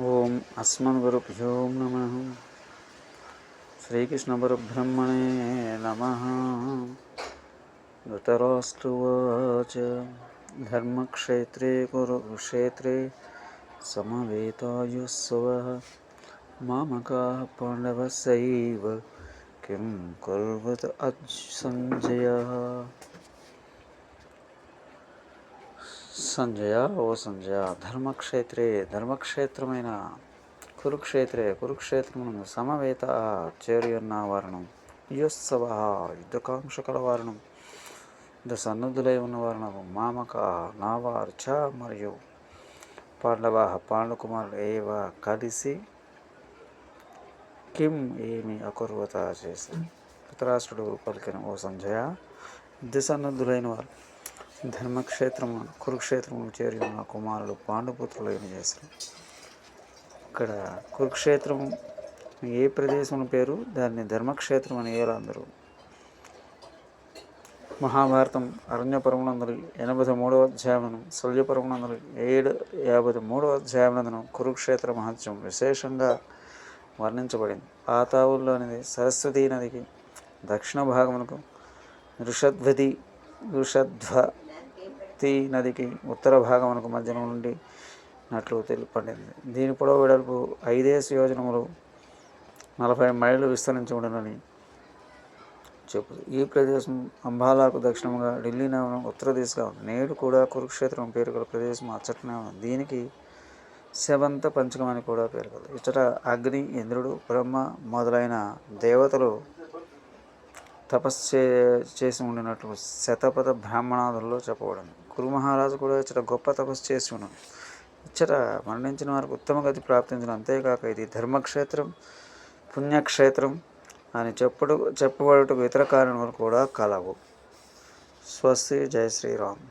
ఓం అస్మద్గురుభ్యో నమ శ్రీకృష్ణపరబ్రహ్మణే నమ ధృతరాష్ట్రువాచ ధర్మక్షేత్రే కురుక్షేత్రే సమవేతాయుస్సవ మామకా పాండవస్యైవ కిం కుర్వత అజ్ సంజయ సంజయ ఓ సంజయ ధర్మక్షేత్రే ధర్మక్షేత్రమైన కురుక్షేత్రే కురుక్షేత్రమును సమవేత చేరియున్న ఉన్న వారును. యుత్సవ యుద్ధకాంక్ష కలవారును. యుద్ధ ఉన్న ఉన్నవారును మామక నావార్చ మరియు పాండవ పాండుకుమారులు ఏవ కలిసి కిం ఏమి అకుర్వత చేసి ధృతరాష్ట్రుడు పలికిన. ఓ సంజయ యుద్ధ సన్నద్ధులైన వారు ధర్మక్షేత్రము కురుక్షేత్రము చేరి ఉన్న కుమారుడు పాండుపుత్రులు ఏమి చేశారు ఇక్కడ కురుక్షేత్రం ఏ ప్రదేశం పేరు? దాన్ని ధర్మక్షేత్రం అని అందరూ? మహాభారతం అరణ్యపరమునందరి ఎనభై మూడవ అధ్యాయమును శల్యపరమునందరి ఏడు యాభై మూడవ అధ్యాయమునందును కురుక్షేత్ర మహత్యం విశేషంగా వర్ణించబడింది. పాతావుల్లోనిది సరస్వతీ నదికి దక్షిణ భాగమునకు వృషధ్వతి వృషధ్వతి నదికి ఉత్తర భాగమునకు మధ్యన నుండి నట్లు తెలుపబడింది. దీని పొడవు వెడల్పు ఐదేసి యోజనములు నలభై మైళ్ళు విస్తరించి ఉండనని చెప్పు. ఈ ప్రదేశం అంబాలాకు దక్షిణంగా ఢిల్లీ నగరం ఉత్తర దిశగా ఉంది. నేడు కూడా కురుక్షేత్రం పేరు గల ప్రదేశం అచ్చటనే ఉంది. దీనికి శవంత పంచకం అని కూడా పేరు కలదు ఇచ్చట అగ్ని ఇంద్రుడు బ్రహ్మ మొదలైన దేవతలు తపస్సు చే చేసి ఉండినట్లు శతపథ బ్రాహ్మణాదుల్లో చెప్పబడింది. కురు మహారాజు కూడా ఇచ్చట గొప్ప తపస్సు చేసి ఉన్నాం ఇచ్చట మరణించిన వారికి ఉత్తమ గతి ప్రాప్తించడం అంతేకాక ఇది ధర్మక్షేత్రం పుణ్యక్షేత్రం అని చెప్పుడు చెప్పబడుటకు ఇతర కారణాలు కూడా కలవు. స్వస్తి జై శ్రీరామ్.